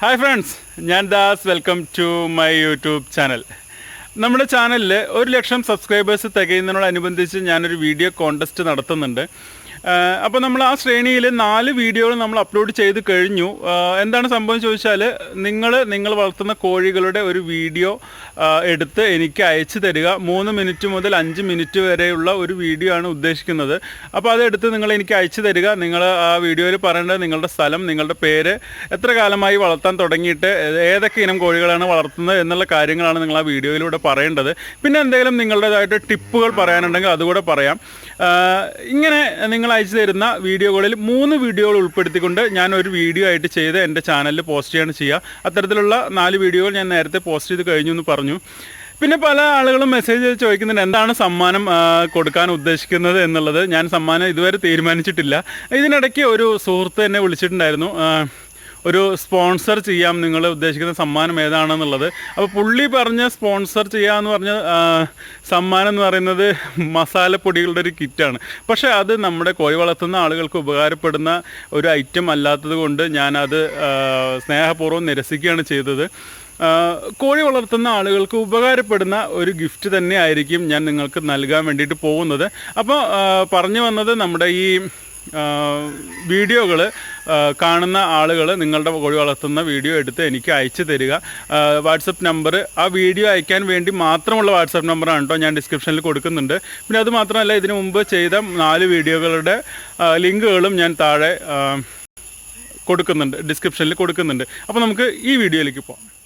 Hi friends ഞാൻ Das. Welcome to my YouTube channel നമ്മുടെ ചാനലിൽ ഒരു ലക്ഷം സബ്സ്ക്രൈബേഴ്സ് തികയുന്നതിനോടനുബന്ധിച്ച് ഞാനൊരു വീഡിയോ കോൺടെസ്റ്റ് നടത്തുന്നുണ്ട്. അപ്പോൾ നമ്മൾ ആ ശ്രേണിയിൽ നാല് വീഡിയോകൾ നമ്മൾ അപ്ലോഡ് ചെയ്ത് കഴിഞ്ഞു. എന്താണ് സംഭവം ചോദിച്ചാൽ നിങ്ങൾ നിങ്ങൾ വളർത്തുന്ന കോഴികളുടെ ഒരു വീഡിയോ എടുത്ത് എനിക്ക് അയച്ചു തരിക. മൂന്ന് മിനിറ്റ് മുതൽ അഞ്ച് മിനിറ്റ് വരെയുള്ള ഒരു വീഡിയോ ആണ് ഉദ്ദേശിക്കുന്നത്. അപ്പോൾ അതെടുത്ത് നിങ്ങൾ എനിക്ക് അയച്ചു തരിക. നിങ്ങൾ ആ വീഡിയോയിൽ പറയേണ്ടത് നിങ്ങളുടെ സ്ഥലം നിങ്ങളുടെ പേര് എത്ര കാലമായി വളർത്താൻ തുടങ്ങിയിട്ട് ഏതൊക്കെ ഇനം കോഴികളാണ് വളർത്തുന്നത് എന്നുള്ള കാര്യങ്ങളാണ് നിങ്ങൾ ആ വീഡിയോയിലൂടെ പറയേണ്ടത്. പിന്നെ എന്തെങ്കിലും നിങ്ങളുടേതായിട്ട് ടിപ്പുകൾ പറയാനുണ്ടെങ്കിൽ അതുകൂടെ പറയാം. ഇങ്ങനെ നിങ്ങൾ അയച്ചു തരുന്ന വീഡിയോകളിൽ മൂന്ന് വീഡിയോകൾ ഉൾപ്പെടുത്തിക്കൊണ്ട് ഞാൻ ഒരു വീഡിയോ ആയിട്ട് ചെയ്ത് എന്റെ ചാനലിൽ പോസ്റ്റ് ചെയ്യാണ് ചെയ്യുക. അത്തരത്തിലുള്ള നാല് വീഡിയോകൾ ഞാൻ നേരത്തെ പോസ്റ്റ് ചെയ്ത് കഴിഞ്ഞു എന്ന് പറഞ്ഞു. പിന്നെ പല ആളുകളും മെസ്സേജ് ചോദിക്കുന്നുണ്ട് എന്താണ് സമ്മാനം കൊടുക്കാൻ ഉദ്ദേശിക്കുന്നത് എന്നുള്ളത്. ഞാൻ സമ്മാനം ഇതുവരെ തീരുമാനിച്ചിട്ടില്ല. ഇതിനിടയ്ക്ക് ഒരു സുഹൃത്ത് എന്നെ വിളിച്ചിട്ടുണ്ടായിരുന്നു. ഒരു സ്പോൺസർ ചെയ്യാം നിങ്ങൾ ഉദ്ദേശിക്കുന്ന സമ്മാനം ഏതാണെന്നുള്ളത്. അപ്പോൾ പുള്ളി പറഞ്ഞ സ്പോൺസർ ചെയ്യാമെന്ന് പറഞ്ഞ സമ്മാനം എന്ന് പറയുന്നത് മസാലപ്പൊടികളുടെ ഒരു കിറ്റാണ്. പക്ഷേ അത് നമ്മുടെ കോഴി വളർത്തുന്ന ആളുകൾക്ക് ഉപകാരപ്പെടുന്ന ഒരു ഐറ്റം അല്ലാത്തത് കൊണ്ട് ഞാനത് സ്നേഹപൂർവം നിരസിക്കുകയാണ് ചെയ്തത്. കോഴി വളർത്തുന്ന ആളുകൾക്ക് ഉപകാരപ്പെടുന്ന ഒരു ഗിഫ്റ്റ് തന്നെ ആയിരിക്കും ഞാൻ നിങ്ങൾക്ക് നൽകാൻ വേണ്ടിയിട്ട് പോകുന്നത്. അപ്പോൾ പറഞ്ഞു വന്നത് നമ്മുടെ ഈ വീഡിയോകൾ കാണുന്ന ആളുകൾ നിങ്ങളുടെ കോഴി വളർത്തുന്ന വീഡിയോ എടുത്ത് എനിക്ക് അയച്ചു തരിക. വാട്സപ്പ് നമ്പർ ആ വീഡിയോ അയക്കാൻ വേണ്ടി മാത്രമുള്ള വാട്സപ്പ് നമ്പറാണ് കേട്ടോ ഞാൻ ഡിസ്ക്രിപ്ഷനിൽ കൊടുക്കുന്നുണ്ട്. പിന്നെ അത് മാത്രമല്ല ഇതിനു മുമ്പ് ചെയ്ത നാല് വീഡിയോകളുടെ ലിങ്കുകളും ഞാൻ താഴെ കൊടുക്കുന്നുണ്ട് ഡിസ്ക്രിപ്ഷനിൽ കൊടുക്കുന്നുണ്ട്. അപ്പോൾ നമുക്ക് ഈ വീഡിയോയിലേക്ക് പോകാം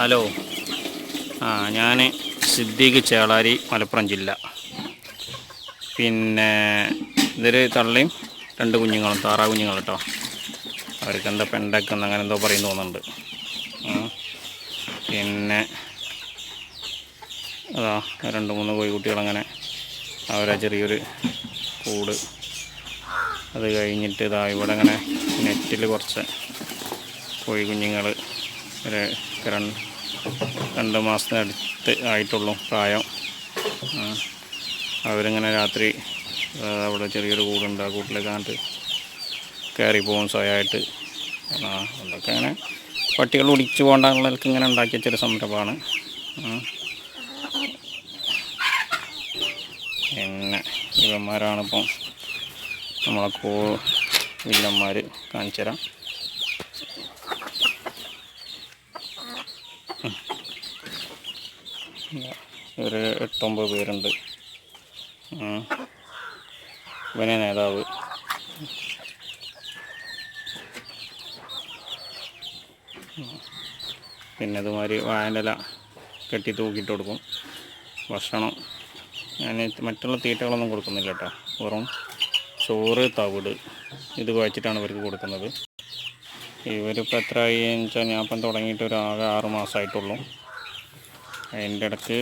ഹലോ. ആ ഞാൻ സിദ്ദീഖ് ചേളാരി മലപ്പുറം ജില്ല. പിന്നെ ഇതൊരു തള്ളയും രണ്ട് കുഞ്ഞുങ്ങളും താറാ കുഞ്ഞുങ്ങൾ കേട്ടോ അവർക്ക് എന്താ പെണ്ടക്കെന്ന് അങ്ങനെ എന്തോ പറയും തോന്നുന്നുണ്ട്. പിന്നെ അതാ രണ്ട് മൂന്ന് കോഴിക്കുട്ടികളങ്ങനെ അവരാ ചെറിയൊരു കൂട് അത് കഴിഞ്ഞിട്ട് ഇതാ ഇവിടെ അങ്ങനെ നെറ്റിൽ കുറച്ച് കോഴി കുഞ്ഞുങ്ങൾ ഒരു രണ്ട് രണ്ട് മാസത്തിനടുത്ത് ആയിട്ടുള്ളൂ പ്രായം. അവരിങ്ങനെ രാത്രി അവിടെ ചെറിയൊരു കൂടുണ്ട് ആ കൂട്ടിലേക്കാണ്ട് കയറി പോകും സ്വയമായിട്ട്. അതൊക്കെ അങ്ങനെ പട്ടികൾ ഒടിച്ചു പോകണ്ടെന്നുള്ളവർക്ക് ഇങ്ങനെ ഉണ്ടാക്കിയ ചെറിയ സംരംഭമാണ്. എന്നെ ഇവന്മാരാണിപ്പം നമ്മളെ കോ വില്ലന്മാർ കാണിച്ചു തരാം ഒരു എട്ടൊമ്പത് പേരുണ്ട്. ഇവനെ നേതാവ്. പിന്നെ ഇതുമാതിരി വായന്റെ ഇല കെട്ടി തൂക്കിയിട്ട് കൊടുക്കും. ഭക്ഷണം. ഞാൻ മറ്റുള്ള തീറ്റകളൊന്നും കൊടുക്കുന്നില്ല കേട്ടോ. വെറും ചോറ് തവിട് ഇത് കുഴച്ചിട്ടാണ് ഇവർക്ക് കൊടുക്കുന്നത്. ഇവരിപ്പോൾ എത്ര ആയി എന്ന് വെച്ചാൽ ഞാൻ ഇപ്പം തുടങ്ങിയിട്ട് ഒരു ആകെ ആറ് മാസമായിട്ടുള്ളൂ. അതിന്റെ ഇടയ്ക്ക്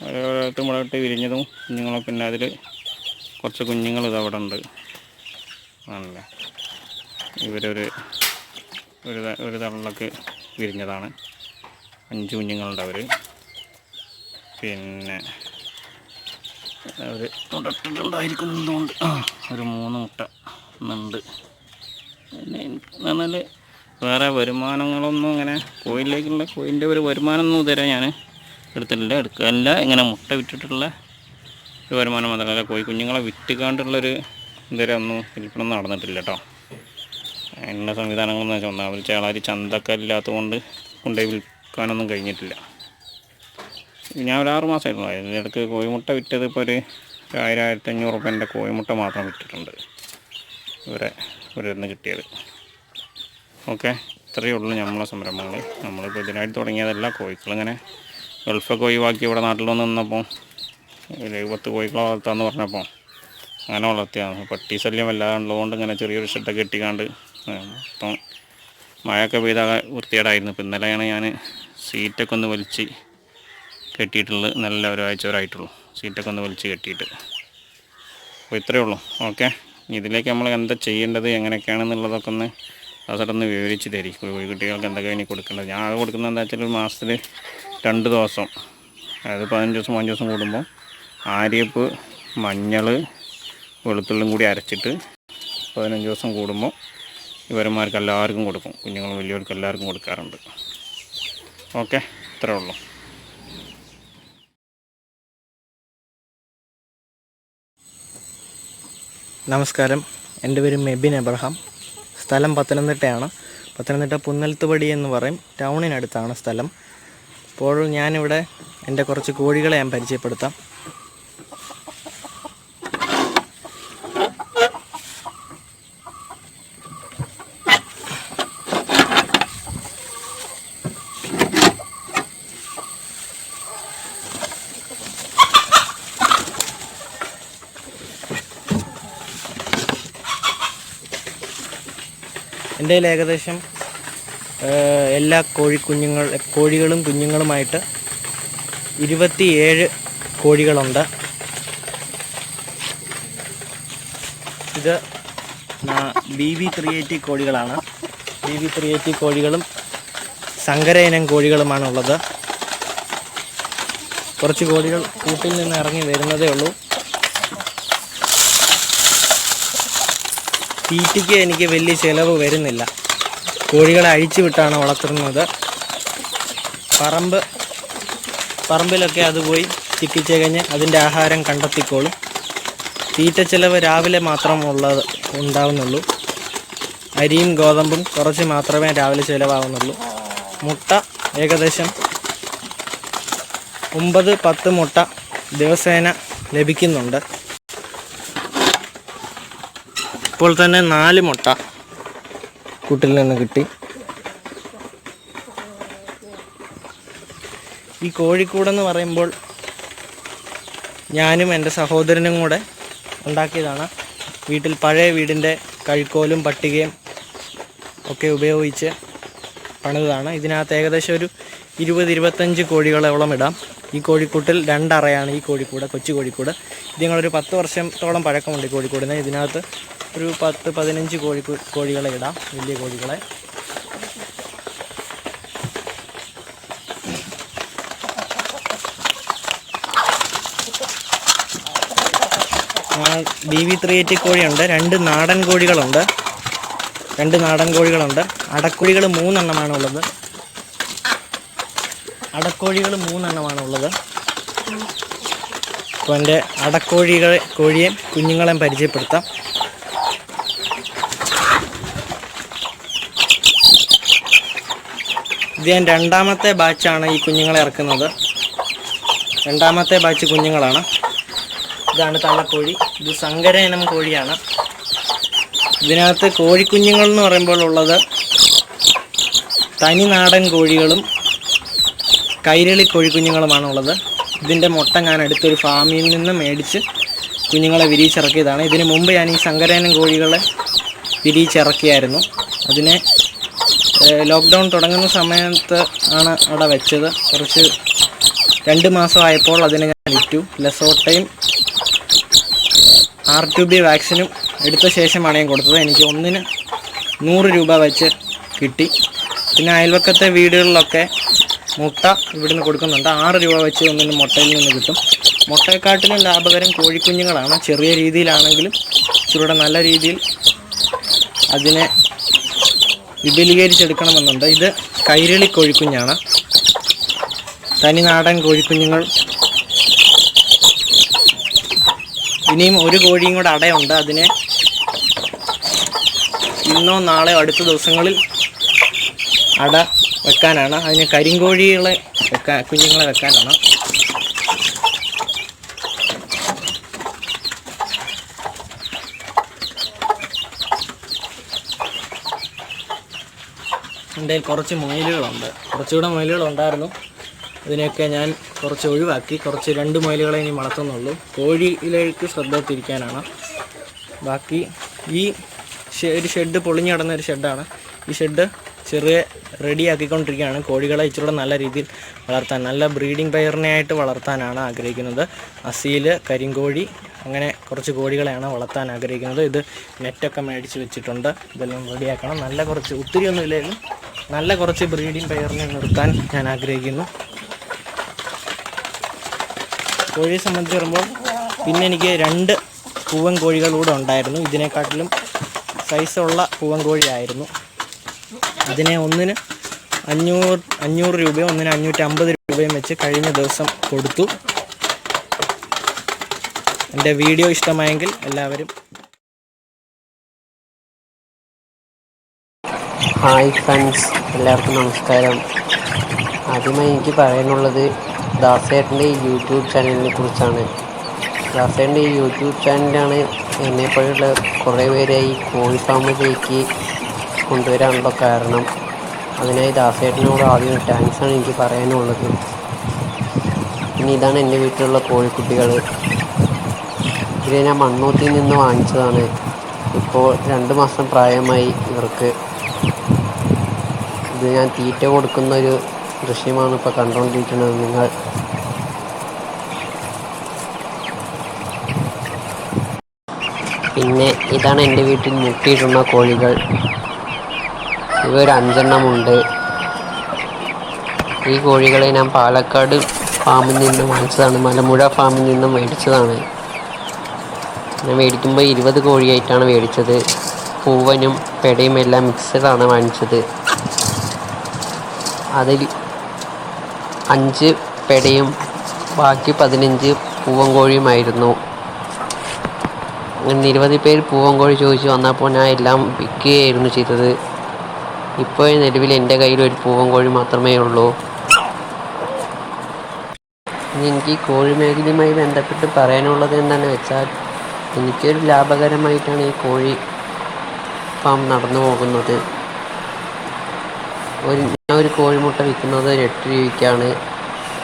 ഓരോരുത്തർ മുളകിട്ട് വിരിഞ്ഞതും കുഞ്ഞുങ്ങളും പിന്നെ അതിൽ കുറച്ച് കുഞ്ഞുങ്ങൾ ഇത് അവിടെ ഉണ്ട്. ആണല്ലേ? ഇവരൊരു ഒരു ഒരു തള്ളിലൊക്കെ വിരിഞ്ഞതാണ്. അഞ്ച് കുഞ്ഞുങ്ങളുണ്ട് അവർ പിന്നെ അവർ മുട്ടട്ടുണ്ടായിരിക്കുന്നതുകൊണ്ട് ആ ഒരു മൂന്ന് മുട്ട ഉണ്ട് പിന്നെ പറഞ്ഞാൽ വേറെ വരുമാനങ്ങളൊന്നും അങ്ങനെ കോയിലേക്കുള്ള കോയിന്റെ ഒരു വരുമാനമൊന്നും ഇതുവരെ ഞാൻ എടുത്തിട്ടില്ല. എടുക്കാനില്ല ഇങ്ങനെ മുട്ട വിറ്റിട്ടുള്ള ഒരു വരുമാനം മാത്രമല്ല കോഴി കുഞ്ഞുങ്ങളെ വിറ്റുകാണ്ടുള്ളൊരു ഇതുവരെ ഒന്നും വിൽപ്പന നടന്നിട്ടില്ല കേട്ടോ. അതിനുള്ള സംവിധാനങ്ങളെന്ന് വെച്ചാൽ ഒന്നാമത് ചേളാരി ചന്തക്ക ഇല്ലാത്തതുകൊണ്ട് കൊണ്ടുപോയി വിൽക്കാനൊന്നും കഴിഞ്ഞിട്ടില്ല. ഞാൻ ഒരു ആറ് മാസമായിരുന്നു അതിന്റെ ഇടയ്ക്ക് കോഴിമുട്ട വിറ്റത് ഇപ്പോൾ ഒരു ആയിരം ആയിരത്തി അഞ്ഞൂറ് റുപ്യന്റെ കോഴിമുട്ട മാത്രം വിറ്റിട്ടുണ്ട്. ഇവരെ ഇവരിൽ നിന്ന് കിട്ടിയത്. ഓക്കെ? ഇത്രയേ ഉള്ളൂ നമ്മളെ സംരംഭങ്ങൾ നമ്മളിപ്പോൾ ഇതിനായിട്ട് തുടങ്ങിയതല്ല. കോഴിക്കളിങ്ങനെ ഗൾഫൊക്കെ ഒഴിവാക്കി ഇവിടെ നാട്ടിൽ വന്ന് നിന്നപ്പോൾ പത്ത് കോഴിക്കളെ വളർത്താമെന്ന് പറഞ്ഞപ്പോൾ അങ്ങനെ വളർത്തിയാണ്. പട്ടി ശല്യം വല്ലാതെ ഉള്ളതുകൊണ്ട് ഇങ്ങനെ ചെറിയൊരു ഷെഡൊക്കെ കെട്ടിക്കാണ്ട് മൊത്തം മഴയൊക്കെ പെയ്ത വൃത്തികേടായിരുന്നു. ഇപ്പം ഇന്നലെയാണ് ഞാൻ സീറ്റൊക്കെ ഒന്ന് വലിച്ച് കെട്ടിയിട്ടുള്ളത്. നല്ല ഒരാഴ്ച വരായിട്ടുള്ളൂ സീറ്റൊക്കെ ഒന്ന് വലിച്ച് കെട്ടിയിട്ട്. അപ്പോൾ ഇത്രയേ ഉള്ളൂ. ഓക്കെ. ഇതിലേക്ക് നമ്മൾ എന്താ ചെയ്യേണ്ടത് എങ്ങനെയൊക്കെയാണെന്നുള്ളതൊക്കെ ഒന്ന് അതൊന്ന് വിവരിച്ച് തരും. കോഴിക്കുട്ടികൾക്ക് എന്തൊക്കെ ഇനി കൊടുക്കേണ്ടത്? ഞാൻ കൊടുക്കുന്നത് എന്താ വെച്ചാൽ ഒരു മാസത്തിൽ രണ്ട് ദിവസം. അതായത് പതിനഞ്ച് ദിവസം പതിനഞ്ച് ദിവസം കൂടുമ്പോൾ ആര്യപ്പ് മഞ്ഞൾ വെളുത്തുള്ളും കൂടി അരച്ചിട്ട് പതിനഞ്ച് ദിവസം കൂടുമ്പോൾ ഇവരന്മാർക്ക് എല്ലാവർക്കും കൊടുക്കും. കുഞ്ഞുങ്ങളും വലിയവർക്ക് എല്ലാവർക്കും കൊടുക്കാറുണ്ട്. ഓക്കെ ഇത്രേ ഉള്ളൂ. നമസ്കാരം. എന്റെ പേര് മെബിൻ എബ്രഹാം. സ്ഥലം പത്തനംതിട്ടയാണ്. പത്തനംതിട്ട പുന്നൽത്തുപടി എന്ന് പറയും. ടൗണിനടുത്താണ് സ്ഥലം. ഇപ്പോൾ ഞാനിവിടെ എന്റെ കുറച്ച് കോഴികളെ ഞാൻ പരിചയപ്പെടുത്താം. എന്റെ കയ്യിൽ ഏകദേശം എല്ലാ കോഴിക്കുഞ്ഞുങ്ങൾ കോഴികളും കുഞ്ഞുങ്ങളുമായിട്ട് ഇരുപത്തിയേഴ് കോഴികളുണ്ട്. ഇത് ബി വി ത്രീ എയ്റ്റി കോഴികളാണ്. ബി വി ത്രീ എയ്റ്റി കോഴികളും സങ്കര ഇനം കോഴികളുമാണ് ഉള്ളത് കുറച്ച് കോഴികൾ കൂട്ടിൽ നിന്ന് ഇറങ്ങി വരുന്നതേ ഉള്ളൂ. തീറ്റയ്ക്ക് എനിക്ക് വലിയ ചിലവ് വരുന്നില്ല. കോഴികളെ അഴിച്ചു വിട്ടാണ് വളർത്തുന്നത്. പറമ്പ് പറമ്പിലൊക്കെ അത് പോയി ചിക്കിച്ചകഞ്ഞ് അതിന്റെ ആഹാരം കണ്ടെത്തിക്കോളും. തീറ്റ ചിലവ് രാവിലെ മാത്രം ഉള്ളത് ഉണ്ടാവുന്നുള്ളൂ. അരിയും ഗോതമ്പും കുറച്ച് മാത്രമേ രാവിലെ ചിലവാകുന്നുള്ളൂ മുട്ട ഏകദേശം ഒമ്പത് പത്ത് മുട്ട ദിവസേന ലഭിക്കുന്നുണ്ട്. ഇപ്പോൾ തന്നെ നാല് മുട്ട. കൂട്ടിൽ നിന്ന് കിട്ടി. ഈ കോഴിക്കൂടെന്ന് പറയുമ്പോൾ ഞാനും എന്റെ സഹോദരനും കൂടെ ഉണ്ടാക്കിയതാണ്. വീട്ടിൽ പഴയ വീടിന്റെ കഴിക്കോലും പട്ടികയും ഒക്കെ ഉപയോഗിച്ച് പണിതാണ് ഇതിനകത്ത് ഏകദേശം ഒരു ഇരുപത് ഇരുപത്തഞ്ച് കോഴികളോളം ഇടാം. ഈ കോഴിക്കൂട്ടിൽ രണ്ടറയാണ് ഈ കോഴിക്കൂട് കൊച്ചു കോഴിക്കൂട്. ഇത് ഞങ്ങളൊരു പത്ത് വർഷത്തോളം പഴക്കമുണ്ട് ഈ കോഴിക്കൂടിന്. ഇതിനകത്ത് ഒരു പത്ത് പതിനഞ്ച് കോഴി കോഴികളെ ഇടാം വലിയ കോഴികളെ. ബി വി ത്രീ എയ്റ്റി കോഴിയുണ്ട്. രണ്ട് നാടൻ കോഴികളുണ്ട്. രണ്ട് നാടൻ കോഴികളുണ്ട്. അടക്കോഴികൾ മൂന്നെണ്ണമാണ് ഉള്ളത്. അടക്കോഴികൾ മൂന്നെണ്ണമാണ് ഉള്ളത്. അപ്പോൾ എന്റെ അടക്കോഴികളെ കോഴിയെ കുഞ്ഞുങ്ങളെ പരിചയപ്പെടുത്താം. ഇത് ഞാൻ രണ്ടാമത്തെ ബാച്ചാണ് ഈ കുഞ്ഞുങ്ങളെ ഇറക്കുന്നത്. രണ്ടാമത്തെ ബാച്ച് കുഞ്ഞുങ്ങളാണ്. ഇതാണ് തള്ളക്കോഴി. ഇത് സങ്കര ഇനം കോഴിയാണ്. ഇതിനകത്ത് കോഴിക്കുഞ്ഞുങ്ങൾ എന്ന് പറയുമ്പോൾ ഉള്ളത് തനി നാടൻ കോഴികളും കൈരളി കോഴിക്കുഞ്ഞുങ്ങളുമാണ് ഉള്ളത്. ഇതിന്റെ മുട്ട ഞാൻ അടുത്തൊരു ഫാമിൽ നിന്ന് മേടിച്ച് കുഞ്ഞുങ്ങളെ വിരിയിച്ചിറക്കിയതാണ്. ഇതിനു മുമ്പ് ഞാൻ ഈ സങ്കരേനം കോഴികളെ വിരിയിച്ചിറക്കിയായിരുന്നു. അതിനെ ലോക്ക്ഡൗൺ തുടങ്ങുന്ന സമയത്ത് ആണ് അവിടെ വെച്ചത്. കുറച്ച് രണ്ട് മാസമായപ്പോൾ അതിനെ ഞാൻ വിറ്റു ലെസോട്ടയും ആർ ടു ബി വാക്സിനും എടുത്ത ശേഷമാണ് ഞാൻ കൊടുത്തത്. എനിക്ക് ഒന്നിന് നൂറ് രൂപ വെച്ച് കിട്ടി. പിന്നെ അയൽവക്കത്തെ വീടുകളിലൊക്കെ മുട്ട ഇവിടുന്ന് കൊടുക്കുന്നുണ്ട്. ആറ് രൂപ വെച്ച് ഒന്നിന് മുട്ടയിൽ നിന്ന് കിട്ടും. മുട്ടയെക്കാട്ടിലും ലാഭകരം കോഴിക്കുഞ്ഞുങ്ങളാണ്. ചെറിയ രീതിയിലാണെങ്കിലും ഇച്ചിരൂടെ നല്ല രീതിയിൽ അതിനെ വിപുലീകരിച്ചെടുക്കണമെന്നുണ്ട്. ഇത് കൈരളി കോഴിക്കുഞ്ഞാണ്. തനി നാടൻ കോഴിക്കുഞ്ഞുങ്ങൾ. ഇനിയും ഒരു കോഴിയും കൂടെ അടയുണ്ട്. അതിനെ ഇന്നോ നാളെയോ അടുത്ത ദിവസങ്ങളിൽ അട വെക്കാനാണ്. അതിന് കരിങ്കോഴികളെ വെക്കാൻ കുഞ്ഞുങ്ങളെ വെക്കാനാണ്. എന്റെ കുറച്ച് മൊയിലുകളുണ്ട്. കുറച്ചുകൂടെ മുയലുകളുണ്ടായിരുന്നു. ഇതിനെയൊക്കെ ഞാൻ കുറച്ച് ഒഴിവാക്കി. കുറച്ച് രണ്ട് മൊയിലുകളെ ഇനി വളർത്തുന്നുള്ളൂ. കോഴിയിലേക്ക് ശ്രദ്ധ തിരിക്കാനാണ് ബാക്കി ഈ ഒരു ഷെഡ് പൊളിഞ്ഞു കിടന്ന ഒരു ഷെഡാണ്. ഈ ഷെഡ് ചെറിയ റെഡി ആക്കിക്കൊണ്ടിരിക്കുകയാണ് കോഴികളെ ഇച്ചിരൂടെ നല്ല രീതിയിൽ വളർത്താൻ നല്ല ബ്രീഡിംഗ് പെയറിനെ ആയിട്ട് വളർത്താനാണ് ആഗ്രഹിക്കുന്നത്. അസീൽ കരിങ്കോഴി അങ്ങനെ കുറച്ച് കോഴികളെയാണ് വളർത്താൻ ആഗ്രഹിക്കുന്നത്. ഇത് നെറ്റൊക്കെ മേടിച്ച് വെച്ചിട്ടുണ്ട്. ഇതെല്ലാം റെഡിയാക്കണം. നല്ല കുറച്ച് ഒത്തിരി ഒന്നും ഇല്ലെങ്കിലും നല്ല കുറച്ച് ബ്രീഡിംഗ് പെയറിനെ നിർത്താൻ ഞാൻ ആഗ്രഹിക്കുന്നു. കോഴിയെ സംബന്ധിച്ച് പറയുമ്പോൾ പിന്നെ എനിക്ക് രണ്ട് പൂവൻ കോഴികളൂടെ ഉണ്ടായിരുന്നു. ഇതിനെക്കാട്ടിലും സൈസുള്ള പൂവൻ കോഴിയായിരുന്നു. അതിനെ ഒന്നിന് അഞ്ഞൂറ് അഞ്ഞൂറ് രൂപയും ഒന്നിന് അഞ്ഞൂറ്റമ്പത് രൂപയും വെച്ച് കഴിഞ്ഞ ദിവസം കൊടുത്തു. എന്റെ വീഡിയോ ഇഷ്ടമായെങ്കിൽ എല്ലാവരും ഹായ് ഫ്രണ്ട്സ് എല്ലാവർക്കും നമസ്കാരം. ആദ്യമായി എനിക്ക് പറയാനുള്ളത് ദാസേട്ടന്റെ ഈ യൂട്യൂബ് ചാനലിനെ കുറിച്ചാണ്. ദാസേട്ടന്റെ ഈ യൂട്യൂബ് ചാനലാണ് എന്നെപ്പോലുള്ള കുറേ പേരെ ഈ കോഴി ഫാമിലേക്ക് കൊണ്ടുവരാനുള്ള കാരണം. അതിനായി ദാസേട്ടനോട് ആദ്യം താങ്ക്സാണ് എനിക്ക് പറയാനുള്ളത്. ഇനി ഇതാണ് എന്റെ വീട്ടിലുള്ള കോഴിക്കുട്ടികൾ. ഇത് ഞാൻ മണ്ണൂത്തിയിൽ നിന്ന് വാങ്ങിച്ചതാണ്. ഇപ്പോൾ രണ്ട് മാസം പ്രായമായി ഇവർക്ക്. ഇത് ഞാൻ തീറ്റ കൊടുക്കുന്ന ഒരു ദൃശ്യമാണ് ഇപ്പോൾ കണ്ടുകൊണ്ടിരിക്കുന്നത് നിങ്ങൾ പിന്നെ ഇതാണ് എന്റെ വീട്ടിൽ മുട്ടിയിട്ടുള്ള കോഴികൾ. ഇവ ഒരു അഞ്ചെണ്ണമുണ്ട് ഈ കോഴികളെ ഞാൻ പാലക്കാട് ഫാമിൽ നിന്ന് വാങ്ങിച്ചതാണ്. മലമ്പുഴ ഫാമിൽ നിന്ന് മേടിച്ചതാണ്. ഞാൻ മേടിക്കുമ്പോൾ ഇരുപത് കോഴിയായിട്ടാണ് മേടിച്ചത്. പൂവനും പെടയും എല്ലാം മിക്സഡാണ് വാങ്ങിച്ചത്. അതിൽ അഞ്ച് പെടയും ബാക്കി പതിനഞ്ച് പൂവൻ കോഴിയുമായിരുന്നു. അങ്ങനെ നിരവധി പേര് പൂവൻ കോഴി ചോദിച്ചു. വന്നപ്പോൾ ഞാൻ എല്ലാം വിൽക്കുകയായിരുന്നു ചെയ്തത്. ഇപ്പോൾ നിലവിൽ എന്റെ കയ്യിൽ ഒരു പൂവൻ കോഴി മാത്രമേ ഉള്ളൂ. എനിക്ക് കോഴി മേഖലയുമായി ബന്ധപ്പെട്ട് പറയാനുള്ളത് എന്താണെന്ന് വെച്ചാൽ എനിക്കൊരു ലാഭകരമായിട്ടാണ് ഈ കോഴി ഫാം നടന്നു പോകുന്നത്. ഒരു ഞാൻ ഒരു കോഴിമുട്ട വിൽക്കുന്നത് ഒരു എട്ട് രൂപയ്ക്കാണ്.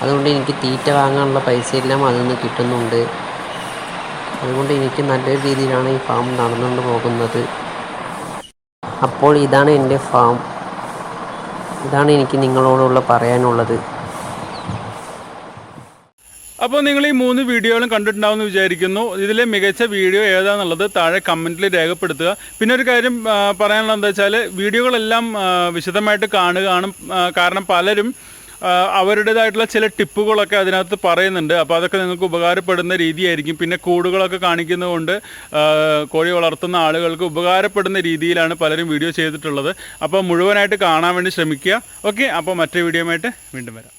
അതുകൊണ്ട് എനിക്ക് തീറ്റ വാങ്ങാനുള്ള പൈസ എല്ലാം അതിൽ നിന്ന് കിട്ടുന്നുണ്ട്. അതുകൊണ്ട് എനിക്ക് നല്ലൊരു രീതിയിലാണ് ഈ ഫാം നടന്നുകൊണ്ട് പോകുന്നത്. അപ്പോൾ ഇതാണ് എന്റെ ഫാം ഇതാണ് എനിക്ക് നിങ്ങളോടുള്ള പറയാനുള്ളത്. അപ്പോൾ നിങ്ങൾ ഈ മൂന്ന് വീഡിയോകളും കണ്ടിട്ടുണ്ടാവും എന്ന് വിചാരിക്കുന്നു. ഇതിലെ മികച്ച വീഡിയോ ഏതാണെന്നുള്ളത് താഴെ കമന്റിൽ രേഖപ്പെടുത്തുക. പിന്നെ ഒരു കാര്യം പറയാനുള്ളത് എന്താ വെച്ചാൽ വീഡിയോകളെല്ലാം വിശദമായിട്ട് കാണുകയാണ് കാരണം പലരും അവരുടേതായിട്ടുള്ള ചില ടിപ്പുകളൊക്കെ അതിനകത്ത് പറയുന്നുണ്ട്. അപ്പോൾ അതൊക്കെ നിങ്ങൾക്ക് ഉപകാരപ്പെടുന്ന രീതിയായിരിക്കും. പിന്നെ കൂടുകളൊക്കെ കാണിക്കുന്നതുകൊണ്ട് കോഴി വളർത്തുന്ന ആളുകൾക്ക് ഉപകാരപ്പെടുന്ന രീതിയിലാണ് പലരും വീഡിയോ ചെയ്തിട്ടുള്ളത്. അപ്പോൾ മുഴുവനായിട്ട് കാണാൻ വേണ്ടി ശ്രമിക്കുക. ഓക്കെ അപ്പോൾ മറ്റേ വീഡിയോയുമായിട്ട് വീണ്ടും വരാം.